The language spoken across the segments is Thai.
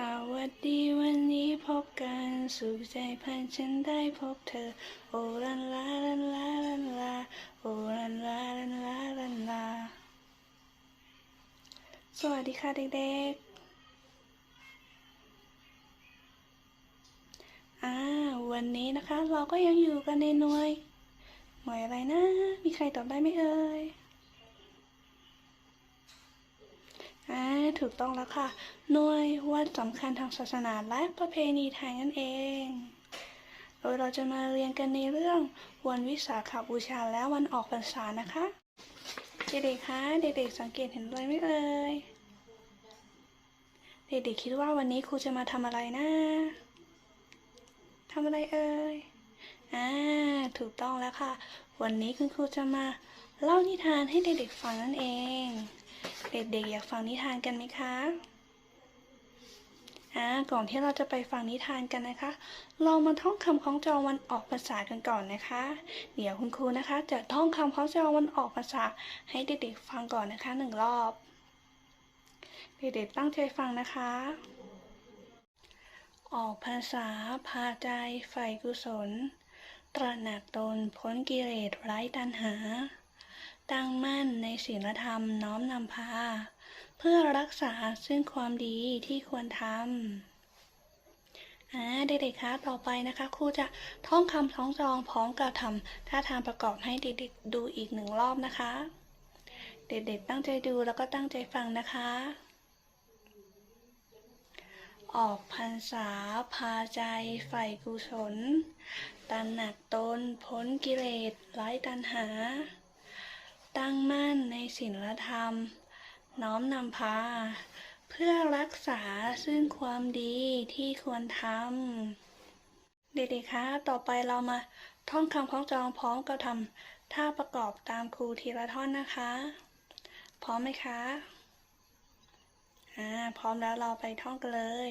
สวัสดีวันนี้พบกันสุขใจพันฉันได้พบเธอ โอลันลาลันลาลันลาโอลันลาลันลาลันลา สวัสดีค่ะเด็กๆ อ่า วันนี้นะคะเราก็ยังอยู่กันในหน่วย หน่วยอะไรนะ มีใครตอบได้ไหมเอ่ย อ่า ถูกต้องแล้วค่ะ หน่วยวันสำคัญทางศาสนาและประเพณีไทยนั่นเอง โดยเราจะมาเรียนกันในเรื่องวันวิสาขบูชาและวันออกพรรษานะคะ เด็กๆคะเด็กๆสังเกตเห็นอะไรไหมเอ่ย เด็กๆคิดว่าวันนี้ครูจะมาทำอะไรนะทำอะไรเอ่ย อ่า ถูกต้องแล้วค่ะ วันนี้คุณครูจะมาเล่านิทานให้เด็กๆฟังนั่นเอง เด็กๆอยากฟังนิทานกันไหมคะอ่าก่อนที่เราจะไปฟังนิทานกันนะคะ เรามาท่องคำคล้องจองวันออกภาษากันก่อนนะคะ เดี๋ยวคุณครูนะคะ จะท่องคำคล้องจองวันออกภาษาให้เด็กๆฟังก่อนนะคะหนึ่งรอบ เด็กๆตั้งใจฟังนะคะ ออกภาษาพาใจใฝ่กุศล ตระหนักตนพ้นกิเลสไร้ตัณหา ตั้งมั่นในศีลธรรมน้อมนำพา เพื่อรักษาซึ่งความดีที่ควรทำอ่าเด็กๆคะต่อไปนะคะครูจะท่องคำท้องจองพร้อมกับทำท่าทางประกอบให้เด็กๆดูอีกหนึ่งรอบนะคะ เด็กๆตั้งใจดูแล้วก็ตั้งใจฟังนะคะ ออกพรรษาพาใจใฝ่กุศลตระหนักตนพ้นกิเลสไร้ตัณหา ตั้งมั่นในศีลธรรม น้อมนำพา เพื่อรักษาซึ่งความดีที่ควรทำเด็กๆคะต่อไปเรามาท่องคำคล้องจองพร้อมกับทำท่าประกอบตามครูทีละท่อนนะคะ พร้อมไหมคะอ่าพร้อมแล้วเราไปท่องกันเลย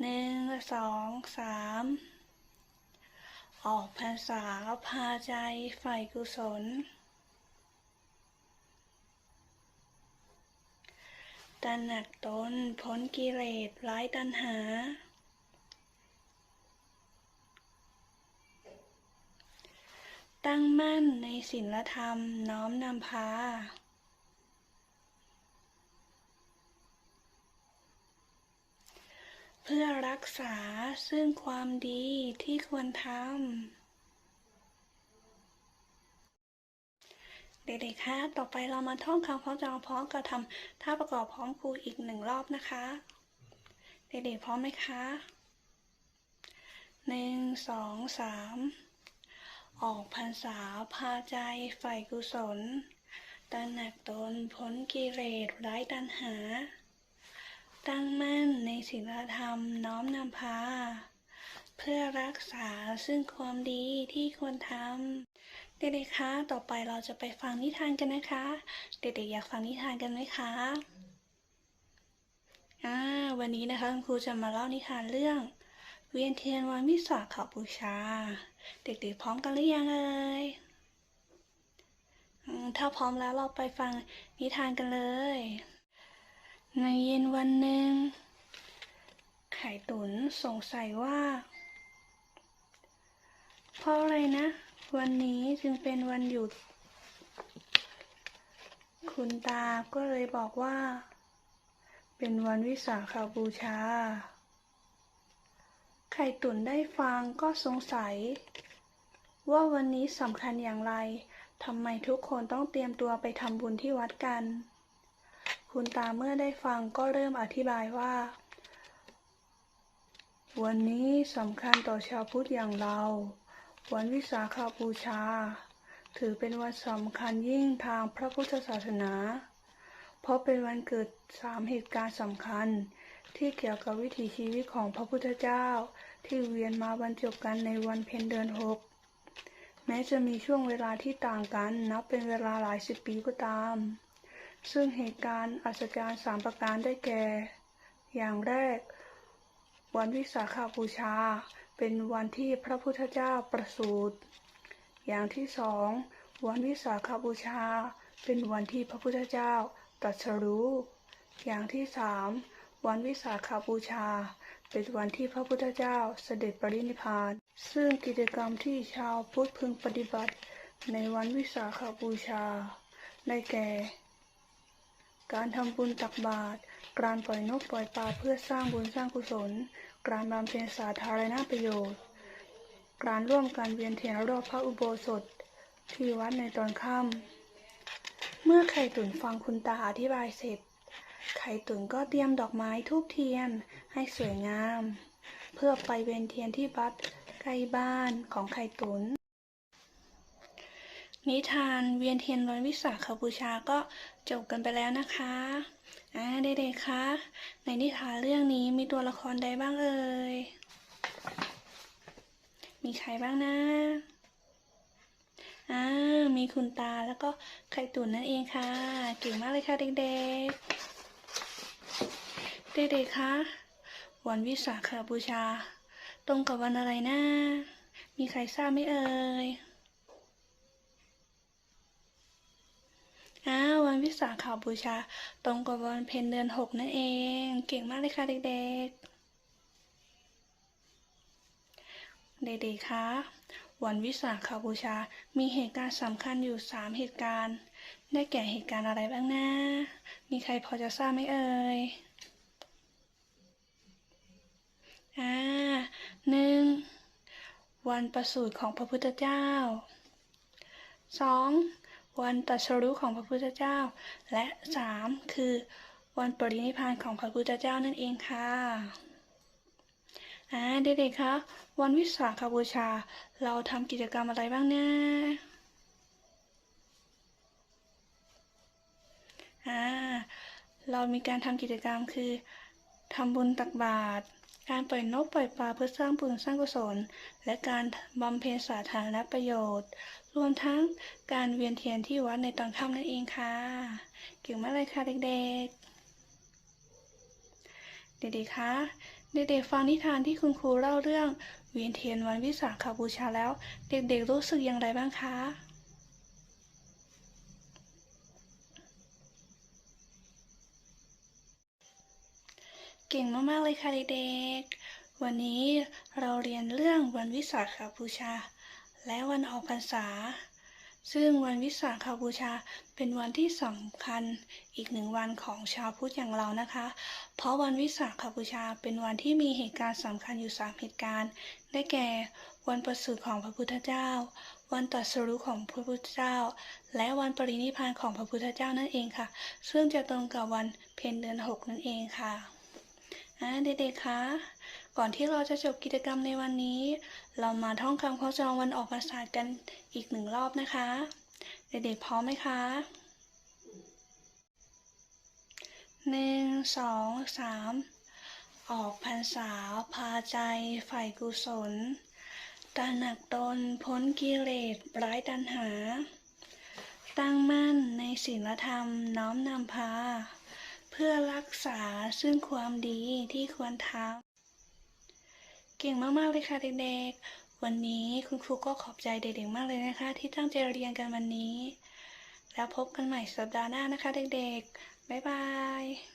หนึ่งสองสามออกภาษาพาใจใฝ่กุศล ตระหนักตนพ้นกิเลสไร้ตัณหา ตั้งมั่นในศีลธรรมน้อมนำพา เพื่อรักษาซึ่งความดีที่ควรทำ เด็กๆ คะ ต่อไปเรามาท่องคำพร้องจองพร้อมกับทำท่าประกอบพร้อมครูอีกหนึ่งรอบนะคะ เด็กๆ พร้อมไหมคะหนึ่งสองสามออกพรรษาพาใจใฝ่กุศลตระหนักตนพ้นกิเลสไร้ตัณหา ตั้งมั่นในศีลธรรมน้อมนำพา เพื่อรักษาซึ่งความดีที่ควรทำ เด็กๆคะ ต่อไปเราจะไปฟังนิทานกันนะคะ เด็กๆอยากฟังนิทานกันไหมคะ อ่า วันนี้นะคะคุณครูจะมาเล่านิทานเรื่อง เวียนเทียนวันวิสาขบูชา เด็กๆพร้อมกันหรือยังเอ่ยถ้าพร้อมแล้วเราไปฟังนิทานกันเลย ในเย็นวันหนึ่ง ไข่ตุ๋นสงสัยว่า เพราะอะไรนะ วันนี้จึงเป็นวันหยุด คุณตาก็เลยบอกว่า เป็นวันวิสาขบูชา ไข่ตุ๋นได้ฟังก็สงสัย ว่าวันนี้สำคัญอย่างไรทำไมทุกคนต้องเตรียมตัวไปทำบุญที่วัดกัน คุณตาเมื่อได้ฟังก็เริ่มอธิบายว่า วันนี้สำคัญต่อชาวพุทธอย่างเรา วันวิสาขบูชา ถือเป็นวันสำคัญยิ่งทางพระพุทธศาสนา เพราะเป็นวันเกิดสามเหตุการณ์สำคัญ ที่เกี่ยวกับวิถีชีวิตของพระพุทธเจ้า ที่เวียนมาบรรจบกันในวันเพ็ญเดือนหกแม้จะมีช่วงเวลาที่ต่างกันนับเป็นเวลาหลายสิบปีก็ตาม ซึ่งเหตุการณ์อัศจรรย์สามประการได้แก่ อย่างแรก วันวิสาขบูชา เป็นวันที่พระพุทธเจ้าประสูติ อย่างที่สอง วันวิสาขบูชา เป็นวันที่พระพุทธเจ้าตรัสรู้ อย่างที่สาม วันวิสาขบูชา เป็นวันที่พระพุทธเจ้าเสด็จปรินิพพาน ซึ่งกิจกรรมที่ชาวพุทธพึงปฏิบัติในวันวิสาขบูชา ได้แก่ การทำบุญตักบาตร การปล่อยนกปล่อยปลาเพื่อสร้างบุญสร้างกุศล การบำเพ็ญสาธารณประโยชน์ การร่วมกันเวียนเทียนรอบพระอุโบสถ ที่วัดในตอนค่ำ เมื่อไข่ตุ๋นฟังคุณตาอธิบายเสร็จ ไข่ตุ๋นก็เตรียมดอกไม้ทูบเทียนให้สวยงาม เพื่อไปเวียนเทียนที่วัดใกล้บ้านของไข่ตุ๋น นิทานเวียนเทียนวันวิสาขบูชาก็จบกันไปแล้วนะคะอ่าเด็กๆคะในนิทานเรื่องนี้มีตัวละครใดบ้างเอ่ย มีใครบ้างนะอ่ามีคุณตาแล้วก็ไข่ตุ๋นนั่นเองค่ะ เก่งมากเลยค่ะเด็กๆ เด็กๆคะวันวิสาขบูชา ตรงกับวันอะไรนะ มีใครทราบไหมเอ่ย อ่า วันวิสาขบูชา ตรงกับวันเพ็ญเดือนหกนั่นเอง เก่งมากเลยค่ะเด็กๆ เด็กๆคะวันวิสาขบูชา มีเหตุการณ์สำคัญอยู่สามเหตุการณ์ ได้แก่เหตุการณ์อะไรบ้างนะ มีใครพอจะทราบไหมเอ่ย อ่าหนึ่งวันประสูติของพระพุทธเจ้าสอง วันตรัสรู้ของพระพุทธเจ้า และสามคือ วันปรินิพพานของพระพุทธเจ้านั่นเองค่ะอ่าเด็กๆคะวันวิสาขบูชา เราทำกิจกรรมอะไรบ้างนะอ่าเรามีการทำกิจกรรมคือทำบุญตักบาตร การปล่อยนกปล่อยปลาเพื่อสร้างบุญสร้างกุศล และการบำเพ็ญสาธารณประโยชน์ รวมทั้งการเวียนเทียนที่วัดในตอนค่ำนั่นเองค่ะเก่งมากเลยค่ะเด็กๆ เด็กๆคะเด็กๆฟังนิทานที่คุณครูเล่าเรื่องเวียนเทียนวันวิสาขบูชาแล้ว เด็กๆรู้สึกอย่างไรบ้างคะ เก่งมาก ๆ เลยค่ะเด็กๆ วันนี้เราเรียนเรื่องวันวิสาขบูชา และวันออกพรรษา ซึ่งวันวิสาขบูชาเป็นวันที่สำคัญอีกหนึ่งวันของชาวพุทธอย่างเรานะคะ เพราะวันวิสาขบูชาเป็นวันที่มีเหตุการณ์สำคัญอยู่สามเหตุการณ์ ได้แก่ วันประสูติของพระพุทธเจ้า วันตรัสรู้ของพระพุทธเจ้า และวันปรินิพพานของพระพุทธเจ้านั่นเองค่ะ ซึ่งจะตรงกับวันเพ็ญเดือนหกนั่นเองค่ะ เด็กๆ คะ ก่อนที่เราจะจบกิจกรรมในวันนี้ เรามาท่องคำข้อจองวันออกพรรษากันอีกหนึ่งรอบนะคะ เด็กๆ พร้อมไหมคะหนึ่งสองสามออกพรรษาพาใจใฝ่กุศลตระหนักตนพ้นกิเลสร้ายตัณหา ตั้งมั่นในศีลธรรมน้อมนำพา เพื่อรักษาซึ่งความดีที่ควรทำเก่งมาก ๆ เลยค่ะเด็ก ๆ วันนี้คุณครูก็ขอบใจเด็ก ๆ มากเลยนะคะ ที่ตั้งใจเรียนกันวันนี้ แล้วพบกันใหม่สัปดาห์หน้านะคะ เด็ก ๆ บ๊ายบาย